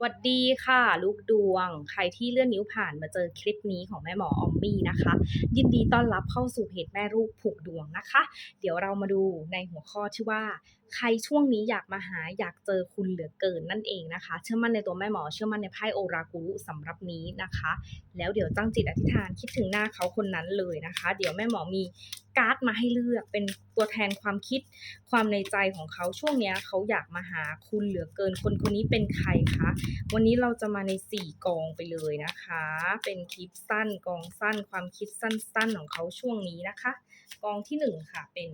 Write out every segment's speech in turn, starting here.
หวัดดีค่ะ ลูกดวง ใครที่เลื่อนนิ้วผ่านมาเจอคลิปนี้ของแม่หมอออมมี่นะคะ ยินดีต้อนรับเข้าสู่เพจแม่ลูกผูกดวงนะคะ เดี๋ยวเรามาดูในหัวข้อที่ว่า ใครช่วงนี้อยากมาหาอยากเจอคุณเหลือเกินนั่นเองนะคะ เชื่อมั่นในตัวแม่หมอเชื่อมั่นในไพ่โอรากุรุสำหรับนี้นะคะ แล้วเดี๋ยวตั้งจิตอธิษฐานคิดถึงหน้าเขาคนนั้นเลยนะคะ เดี๋ยวแม่หมอมีการ์ดมาให้เลือกเป็นตัวแทนความคิดความในใจของเขาช่วงนี้เขาอยากมาหาคุณเหลือเกินคนคนนี้เป็นใครคะวันนี้เราจะมาใน 4 กองไปเลยนะคะ เป็นคลิปสั้นกองสั้นความคิดสั้นๆของเขาช่วงนี้นะคะ กองที่ 1 ค่ะ เป็น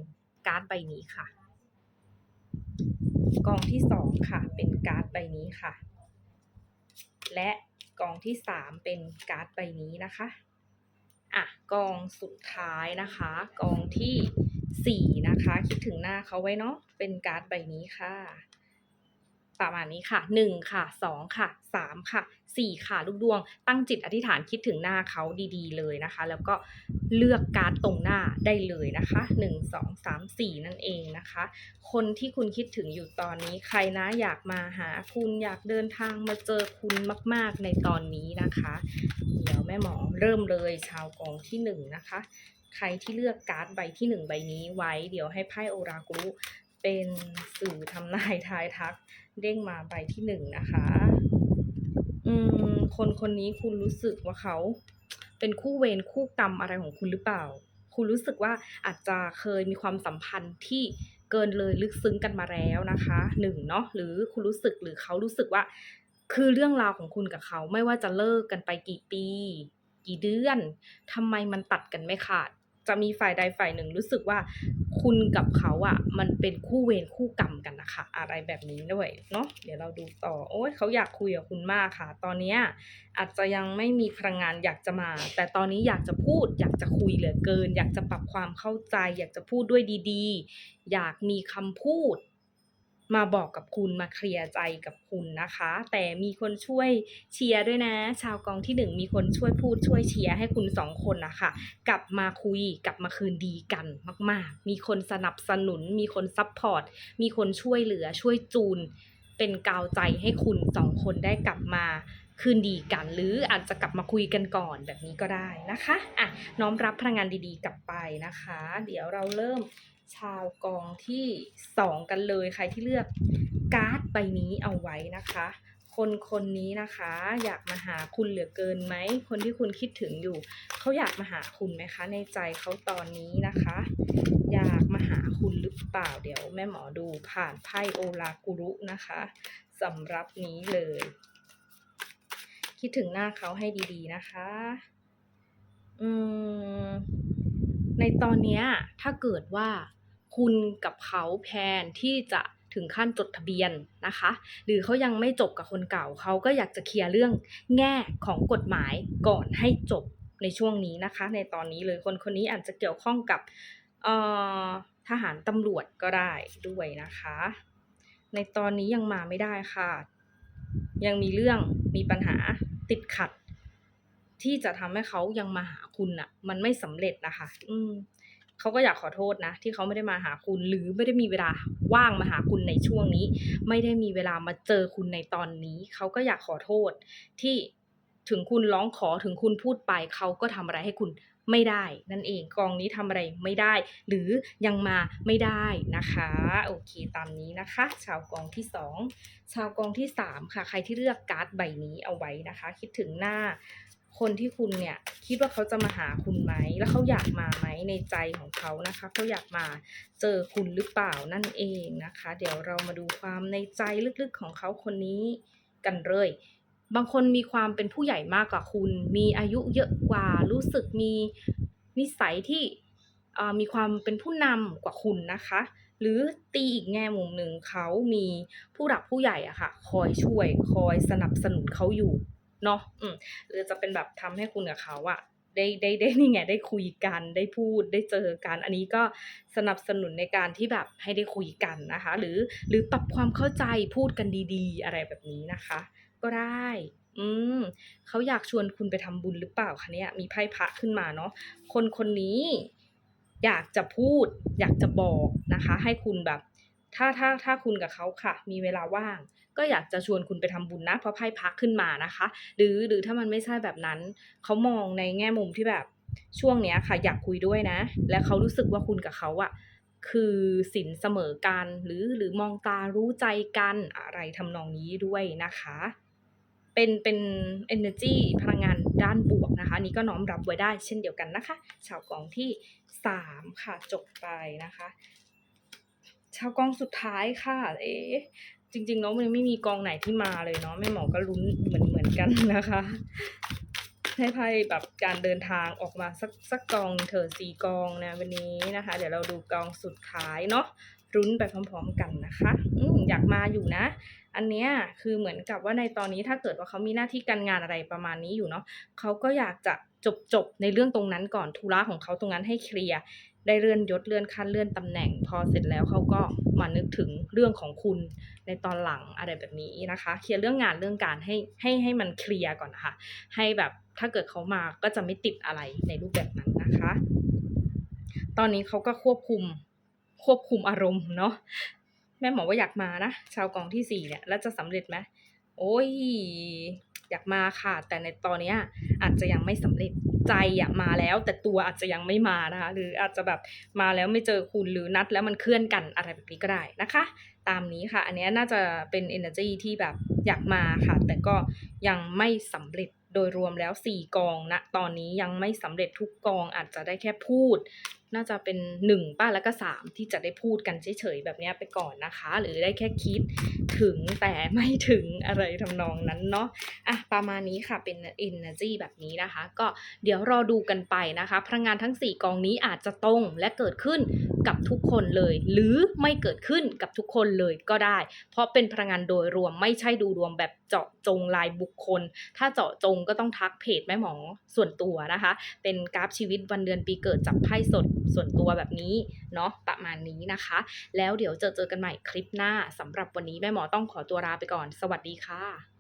การ์ดใบนี้ค่ะ กองที่ 2 ค่ะ เป็นการ์ดใบนี้ค่ะ และกองที่ 3 เป็นการ์ดใบนี้นะคะอะกองสุดท้ายนะคะ กองที่ 4 นะคะ คิดถึงหน้าเขาไว้เนาะเป็นการ์ดใบนี้ค่ะ ประมาณนี้ค่ะ 1 ค่ะ 2 ค่ะ 3 ค่ะ 4 ค่ะ ลูกดวง ตั้งจิตอธิษฐานคิดถึงหน้าเขาดีๆ เลยนะคะ แล้วก็เลือกการ์ดตรงหน้าได้เลยนะคะ 1 2 3 4 นั่นเองนะคะ คนที่คุณคิดถึงอยู่ตอนนี้ใครนะอยากมาหาคุณอยากเดินทางมาเจอคุณมาก ๆ ในตอนนี้นะคะ เดี๋ยวแม่หมอเริ่มเลยชาวกองที่หนึ่งนะคะ ใครที่เลือกการ์ดใบที่หนึ่งใบนี้ไว้ เดี๋ยวให้ไพ่โอรากุเป็นสื่อทำนายทายทัก เด้งมาใบที่หนึ่งนะคะ อืม คนคนนี้คุณรู้สึกว่าเขา เป็นคู่เวรคู่กรรมอะไรของคุณหรือเปล่า คุณรู้สึกว่าอาจจะเคยมีความสัมพันธ์ที่เกินเลยลึกซึ้งกันมาแล้วนะคะหนึ่งเนาะหรือคุณรู้สึกหรือเขารู้สึกว่า คือเรื่องราวของคุณกับเขา ไม่ว่าจะเลิกกันไปกี่ปี กี่เดือนทำไมมันตัดกันไม่ขาด จะมีฝ่ายใดฝ่ายหนึ่งรู้สึกว่าคุณกับเขาอะมันเป็นคู่เวรคู่กรรมกันนะคะ อะไรแบบนี้ด้วยเนาะเดี๋ยวเราดูต่อ โอ้ยเขาอยากคุยกับคุณมากค่ะ ตอนนี้อาจจะยังไม่มีพลังงานอยากจะมา แต่ตอนนี้อยากจะพูด อยากจะคุยเหลือเกิน อยากจะปรับความเข้าใจ อยากจะพูดด้วยดี ๆ อยากมีคำพูด มาบอกกับคุณมาเคลียร์ใจกับคุณนะคะ แต่มีคนช่วยเชียร์ด้วยนะ ชาวกองที่หนึ่งมีคนช่วยพูดช่วยเชียร์ให้คุณสองคนนะคะกลับมาคุยกลับมาคืนดีกันมาก ๆ มีคนสนับสนุน มีคนซัพพอร์ตมีคนช่วยเหลือช่วยจูน เป็นกาวใจให้คุณสองคนได้กลับมาคืนดีกัน หรืออาจจะกลับมาคุยกันก่อนแบบนี้ก็ได้นะคะอะน้อมรับพลังงานดีๆ กลับไปนะคะ เดี๋ยวเราเริ่ม ชาวกองที่สองกันเลยใครที่เลือกการ์ดใบนี้เอาไว้นะคะ คนคนนี้นะคะ อยากมาหาคุณเหลือเกินไหม คนที่คุณคิดถึงอยู่ เขาอยากมาหาคุณไหมคะ ในใจเขาตอนนี้นะคะ อยากมาหาคุณหรือเปล่าเดี๋ยวแม่หมอดูผ่านไพ่โอลากุรุนะคะสำหรับนี้เลย คิดถึงหน้าเขาให้ดีๆนะคะ อืมในตอนนี้ถ้าเกิดว่า คุณกับเขาแพนที่จะถึงขั้นจดทะเบียนนะคะ หรือเขายังไม่จบกับคนเก่าเขาก็อยากจะเคลียร์เรื่องแง่ของกฎหมายก่อนให้จบในช่วงนี้นะคะ ในตอนนี้เลยคนคนนี้อาจจะเกี่ยวข้องกับทหารตำรวจก็ได้ด้วยนะคะ ในตอนนี้ยังมาไม่ได้ค่ะ ยังมีเรื่องมีปัญหาติดขัด ที่จะทำให้เขายังมาหาคุณน่ะ มันไม่สำเร็จนะคะ อืม เขาก็อยากขอโทษนะ ที่เขาไม่ได้มาหาคุณ หรือไม่ได้มีเวลาว่างมาหาคุณในช่วงนี้ ไม่ได้มีเวลามาเจอคุณในตอนนี้ เขาก็อยากขอโทษ ที่ถึงคุณร้องขอถึงคุณพูดไปเขาก็ทำอะไรให้คุณไม่ได้นั่นเองกองนี้ทำอะไรไม่ได้ หรือยังมาไม่ได้นะคะ โอเคตามนี้นะคะ ชาวกองที่สองชาวกองที่สามค่ะ ใครที่เลือกการ์ดใบนี้เอาไว้นะคะ คิดถึงหน้า คนที่คุณเนี่ยคิดว่าเขาจะมาหาคุณไหม แล้วเขาอยากมาไหมในใจของเขานะคะเขาอยากมาเจอคุณหรือเปล่านั่นเองนะคะ เดี๋ยวเรามาดูความในใจลึกๆของเขาคนนี้กันเลย บางคนมีความเป็นผู้ใหญ่มากกว่าคุณ มีอายุเยอะกว่ารู้สึกมีนิสัยที่มีความเป็นผู้นำกว่าคุณนะคะ หรือตีอีกแง่มุมหนึ่งเขามีผู้หลักผู้ใหญ่อะค่ะ คอยช่วยคอยสนับสนุนเขาอยู่ เนาะอืมหรือจะเป็นแบบทำให้คุณกับเขาอะได้ได้ได้นี่ไงได้คุยกันได้พูดได้เจอกัน อันนี้ก็สนับสนุนในการที่แบบให้ได้คุยกันนะคะ หรือหรือปรับความเข้าใจพูดกันดีๆ อะไรแบบนี้นะคะ ก็ได้ อืมเขาอยากชวนคุณไปทำบุญหรือเปล่าคะเนี่ยมีไพ่พระขึ้นมาเนาะคนคนนี้อยากจะพูด อยากจะบอกนะคะ ให้คุณแบบ ถ้าถ้าถ้าคุณกับเขาค่ะ มีเวลาว่าง ก็อยากจะชวนคุณไปทำบุญนะเพราะไพ่พักขึ้นมานะคะ หรือหรือถ้ามันไม่ใช่แบบนั้นเขามองในแง่มุมที่แบบช่วงเนี้ยค่ะ อยากคุยด้วยนะ และเขารู้สึกว่าคุณกับเขาอะคือสินเสมอกัน หรือหรือมองตารู้ใจกันอะไรทำนองนี้ด้วยนะคะ เป็นเป็น energy พลังงานด้านบวกนะคะนี้ก็น้อมรับไว้ได้เช่นเดียวกันนะคะ ชาวกองที่สามค่ะจบไปนะคะ ชาวกองสุดท้ายค่ะ เอ๊ จริงๆเนาะมันไม่มีกองไหนที่มาเลยเนาะแม่หมอก็ลุ้นเหมือนเหมือนกันนะคะ ให้ไพ่แบบการเดินทางออกมาสักสักกองเถอะสี่กองนะวันนี้นะคะ เดี๋ยวเราดูกองสุดท้ายเนาะรุ้นไปพร้อมๆกันนะคะอืมอยากมาอยู่นะ อันเนี้ยคือเหมือนกับว่าในตอนนี้ถ้าเกิดว่าเขามีหน้าที่การงานอะไรประมาณนี้อยู่เนาะเขาก็อยากจะจบจบในเรื่องตรงนั้นก่อนธุระของเขาตรงนั้นให้เคลียร์ ได้เลื่อนยศเลื่อนขั้นเลื่อนตำแหน่ง พอเสร็จแล้วเขาก็มานึกถึงเรื่องของคุณในตอนหลังอะไรแบบนี้นะคะ เคลียร์เรื่องงานเรื่องการให้ให้ให้มันเคลียร์ก่อนนะคะให้แบบถ้าเกิดเขามาก็จะไม่ติดอะไรในรูปแบบนั้นนะคะ ตอนนี้เขาก็ควบคุมควบคุมอารมณ์เนาะแม่หมอว่าอยากมานะชาวกองที่สี่เนี่ยแล้วจะสำเร็จไหมโอ้ยอยากมาค่ะ แต่ในตอนนี้อาจจะยังไม่สำเร็จ ใจอะมาแล้วแต่ตัวอาจจะยังไม่มานะคะ หรืออาจจะแบบมาแล้วไม่เจอคุณหรือนัดแล้วมันเคลื่อนกันอะไรแบบนี้ก็ได้นะคะ ตามนี้ค่ะ อันนี้น่าจะเป็น energy ที่แบบอยากมาค่ะ แต่ก็ยังไม่สำเร็จโดยรวมแล้ว 4 กองนะตอนนี้ยังไม่สำเร็จทุกกองอาจจะได้แค่พูด น่าจะเป็น 1 ป้าแล้วก็ 3 ที่จะได้พูดกันเฉยๆแบบนี้ไปก่อนนะคะ หรือได้แค่คิด ถึงแต่ไม่ถึงอะไรทำนองนั้นเนาะอะประมาณนี้ค่ะเป็น energy แบบนี้นะคะ ก็เดี๋ยวรอดูกันไปนะคะ พลังงานทั้ง 4 กองนี้อาจจะตรงและเกิดขึ้นกับทุกคนเลย หรือไม่เกิดขึ้นกับทุกคนเลยก็ได้ เพราะเป็นพลังงานโดยรวมไม่ใช่ดูรวมแบบเจาะจงรายบุคคล ถ้าเจาะจงก็ต้องทักเพจแม่หมอส่วนตัวนะคะ เป็นกราฟชีวิตวันเดือนปีเกิดจับไพ่สดส่วนตัวแบบนี้เนาะประมาณนี้นะคะ แล้วเดี๋ยวเจอเจอกันใหม่คลิปหน้าสำหรับวันนี้แม่หมหมอต้องขอตัวลาไปก่อน สวัสดีค่ะ